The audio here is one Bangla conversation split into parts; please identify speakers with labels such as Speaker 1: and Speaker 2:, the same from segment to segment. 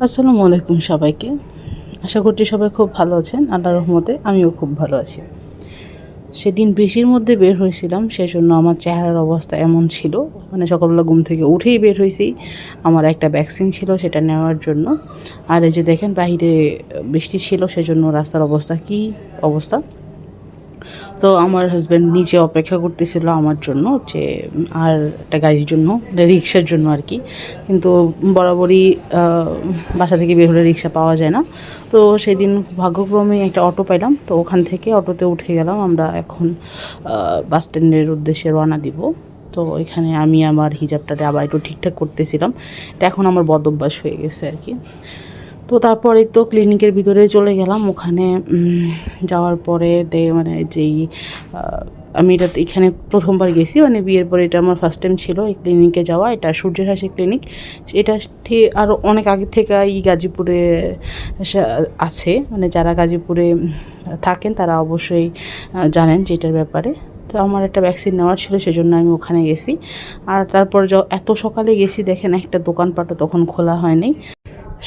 Speaker 1: আসসালামু আলাইকুম সবাইকে। আশা করছি সবাই খুব ভালো আছেন। আল্লাহর রহমতে আমিও খুব ভালো আছি। সেদিন বৃষ্টির মধ্যে বের হয়েছিলাম সেই জন্য আমার চেহারার অবস্থা এমন ছিল। মানে সকালবেলা ঘুম থেকে উঠেই বের হয়েছি। আমার একটা ভ্যাকসিন ছিল সেটা নেওয়ার জন্য। আর এই যে দেখেন, বাইরে বৃষ্টি ছিল, সেজন্য রাস্তার অবস্থা কি অবস্থা? তো আমার হাজব্যান্ড নিচে অপেক্ষা করতেছিল আমার জন্য যে, আর একটা গাড়ির জন্য রিক্সার জন্য আর কি। কিন্তু বরাবরই বাসা থেকে বের হলে রিক্সা পাওয়া যায় না। তো সেদিন ভাগ্যক্রমে একটা অটো পাইলাম। তো ওখান থেকে অটোতে উঠে গেলাম। আমরা এখন বাস স্ট্যান্ডের উদ্দেশ্যে রওনা দিব। তো এখানে আমি আমার হিজাবটাতে আবার একটু ঠিকঠাক করতেছিলাম। এটা এখন আমার বদ অভ্যাস হয়ে গেছে আর কি। তো তারপরে তো ক্লিনিকের ভিতরে চলে গেলাম। ওখানে যাওয়ার পরে দে মানে যেই আমি এটা এখানে প্রথমবার গেছি। মানে বিয়ের পরে এটা আমার ফার্স্ট টাইম ছিল এই ক্লিনিকে যাওয়া। এটা সূর্যের হাসি ক্লিনিক এটা আরও অনেক আগে থেকে এই গাজীপুরে আছে। মানে যারা গাজীপুরে থাকেন তারা অবশ্যই জানেন যে এটার ব্যাপারে। তো আমার একটা ভ্যাকসিন নেওয়ার ছিল, সেজন্য আমি ওখানে গেছি। আর তারপর এত সকালে গেছি, দেখেন একটা দোকানপাটও তখন খোলা হয়নি।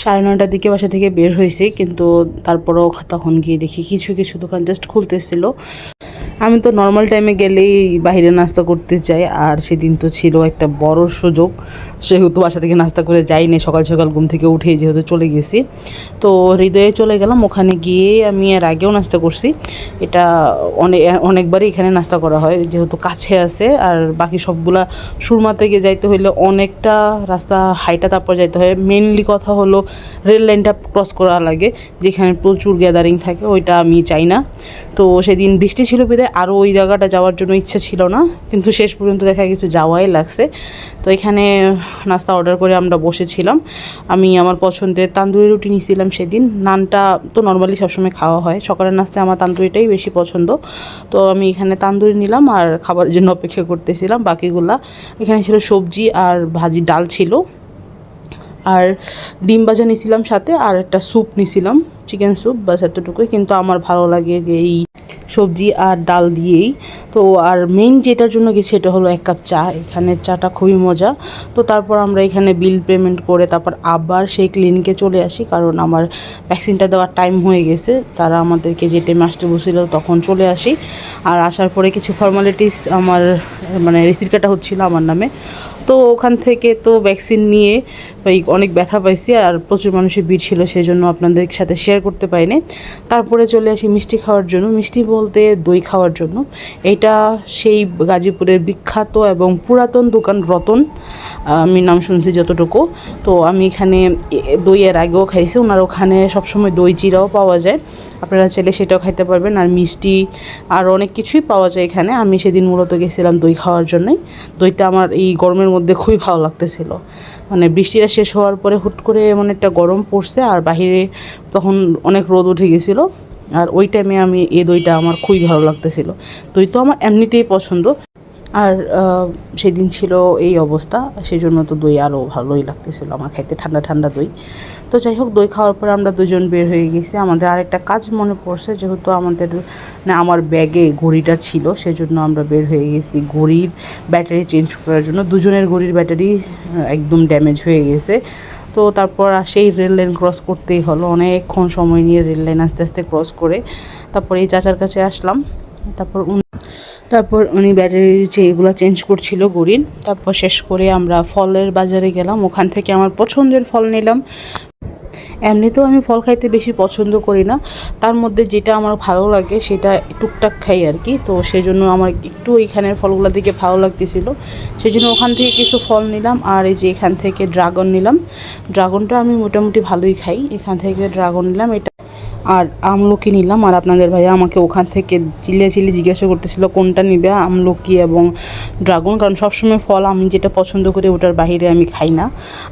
Speaker 1: সাড়ে নয়টার দিকে বাসা থেকে বের হয়েছে, কিন্তু তারপরও তখন গিয়ে দেখি কিছু কিছু দোকান জাস্ট খুলতেছিল। আমি তো নর্মাল টাইমে গেলেই বাইরে নাস্তা করতে চাই আর সেদিন তো ছিল একটা বড় সুযোগ। সেহেতু বাসা থেকে নাস্তা করে যাইনি, সকাল সকাল ঘুম থেকে উঠে যেহেতু চলে গেছি। তো হৃদয়ে চলে গেলাম, ওখানে গিয়ে আমি এর আগেও নাস্তা করছি। এটা অনেক অনেকবারই এখানে নাস্তা করা হয়, যেহেতু কাছে আছে, আর বাকি সবগুলা সুরমাতে গিয়ে যাইতে হইলে অনেকটা রাস্তা, হাইটা তারপর যাইতে হয়। মেনলি কথা হলো রেল লাইনটা ক্রস করা লাগে, যেখানে প্রচুর গ্যাদারিং থাকে, ওইটা আমি চাই না। তো সেদিন বৃষ্টি ছিল বিদায় আরও ওই জায়গাটা যাওয়ার জন্য ইচ্ছে ছিল না, কিন্তু শেষ পর্যন্ত দেখা গেছে যাওয়াই লাগছে। তো এখানে নাস্তা অর্ডার করে আমরা বসেছিলাম। আমি আমার পছন্দের তান্দুরি রুটি নিয়েছিলাম সেদিন। নানটা তো নর্মালি সবসময় খাওয়া হয়। সকালের নাস্তায় আমার তান্দুরিটাই বেশি পছন্দ। তো আমি এখানে তান্দুরি নিলাম আর খাবারের জন্য অপেক্ষা করতেছিলাম। বাকিগুলা এখানে ছিল সবজি আর ভাজি, ডাল ছিল। আর ডিম ভাজা নিছিলাম সাথে, আর একটা স্যুপ নিছিলাম চিকেন স্যুপ বাস এতটুকুই। কিন্তু আমার ভালো লাগে যে এই সবজি আর ডাল দিয়েই। তো আর মেইন যেটার জন্য গেছি সেটা হলো এক কাপ চা এখানের চাটা খুবই মজা। তো তারপর আমরা এখানে বিল পেমেন্ট করে তারপর আবার সেই ক্লিনিকে চলে আসি, কারণ আমার ভ্যাকসিনটা দেওয়ার টাইম হয়ে গেছে। তারা আমাদেরকে যে টাইমে আসতে বসছিল তখন চলে আসি। আর আসার পরে কিছু ফর্মালিটিস আমার মানে রিসিট কাটা হচ্ছিল আমার নামে। তো ওখান থেকে তো ভ্যাকসিন নিয়ে ওই অনেক ব্যথা পাইছি আর প্রচুর মানুষের ভিড় ছিল সেই জন্য আপনাদের সাথে শেয়ার করতে পারিনি। তারপরে চলে আসি মিষ্টি খাওয়ার জন্য। মিষ্টি বলতে দই খাওয়ার জন্য। এটা সেই গাজীপুরের বিখ্যাত এবং পুরাতন দোকান রতন, আমি নাম শুনছি যতটুকু। তো আমি এখানে এ- দই এর আগেও খাইছি, ওনার ওখানে সবসময় দই চিরাও পাওয়া যায়। আপনারা চাইলে সেটাও খাইতে পারবেন। আর মিষ্টি আর অনেক কিছুই পাওয়া যায় এখানে। আমি সেদিন মূলত গেছিলাম দই খাওয়ার জন্যই। দইটা আমার এই গরমের মধ্যে খুবই ভালো লাগতেছিল। মানে বৃষ্টিটা শেষ হওয়ার পরে হুট করে এমন একটা গরম পড়ছে আর বাহিরে তখন অনেক রোদ উঠে গেছিল। আর ওই টাইমে আমি এ দইটা আমার খুবই ভালো লাগতেছিল। দই তো আমার এমনিতেই পছন্দ। আর সেদিন ছিল এই অবস্থা সেই জন্য তো দই আরও ভালোই লাগতেছিল আমার খাইতে ঠান্ডা ঠান্ডা দই। তো যাই হোক, দই খাওয়ার পর আমরা দুজন বের হয়ে গেছি। আমাদের আরেকটা কাজ মনে পড়ছে, যেহেতু আমাদের না আমার ব্যাগে ঘড়িটা ছিল, সেজন্য আমরা বের হয়ে গেছি। ঘড়ির ব্যাটারি চেঞ্জ করার জন্য দুজনের ঘড়ির ব্যাটারি একদম ড্যামেজ হয়ে গেছে। তো তারপর সেই রেল লাইন ক্রস করতেই হলো, অনেকক্ষণ সময় নিয়ে রেল লাইন আস্তে আস্তে ক্রস করে তারপর এই চাচার কাছে আসলাম। তারপর তারপর উনি ব্যাটারি যে এগুলো চেঞ্জ করছিল গড়ির, তারপর শেষ করে আমরা ফলের বাজারে গেলাম, ওখান থেকে আমার পছন্দের ফল নিলাম। এমনিতেও আমি ফল খাইতে বেশি পছন্দ করি না, তার মধ্যে যেটা আমার ভালো লাগে সেটা টুকটাক খাই আর কি, তো সেই জন্য আমার একটু এইখানের ফলগুলো দিকে ভালো লাগতেছিল। সেই জন্য ওখান থেকে কিছু ফল নিলাম আর এই যে এখান থেকে ড্রাগন নিলাম। ড্রাগনটা আমি মোটামুটি ভালোই খাই, এখান থেকে ড্রাগন নিলাম, এটা আর আমলকি নিলাম আর আপনাদের ভাইয়া আমাকে ওখান থেকে চিল্লে চিল্লে জিজ্ঞাসা করতেছিল, কোনটা নিবে, আমলকি এবং ড্রাগন? কারণ সবসময় ফল আমি যেটা পছন্দ করি ওটার বাইরে আমি খাই না।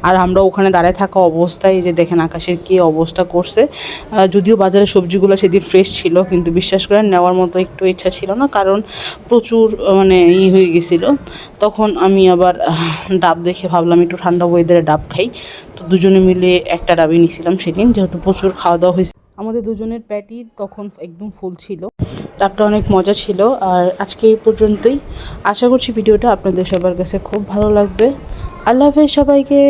Speaker 1: আর আমরা ওখানে দাঁড়ায় থাকা অবস্থায় যে দেখেন আকাশের কী অবস্থা করছে। যদিও বাজারে সবজিগুলো সেদিন ফ্রেশ ছিল, কিন্তু বিশ্বাস করেন নেওয়ার মতো একটু ইচ্ছা ছিল না, কারণ প্রচুর মানে ই হয়ে গেছিল। তখন আমি আবার ডাব দেখে ভাবলাম একটু ঠান্ডা ওয়েদারে ডাব খাই। তো দুজনে মিলে একটা ডাবই নিয়েছিলাম সেদিন, যেহেতু প্রচুর খাওয়া দাওয়া হয়েছে। আমাদের দুজনের প্যাটি তখন একদম ফুল ছিল। ডাবটা অনেক মজা ছিল আর আজকে এই পর্যন্তই। আশা করছি ভিডিওটা আপনাদের সবার কাছে খুব ভালো লাগবে। আল্লাহ হাফেজ সবাইকে।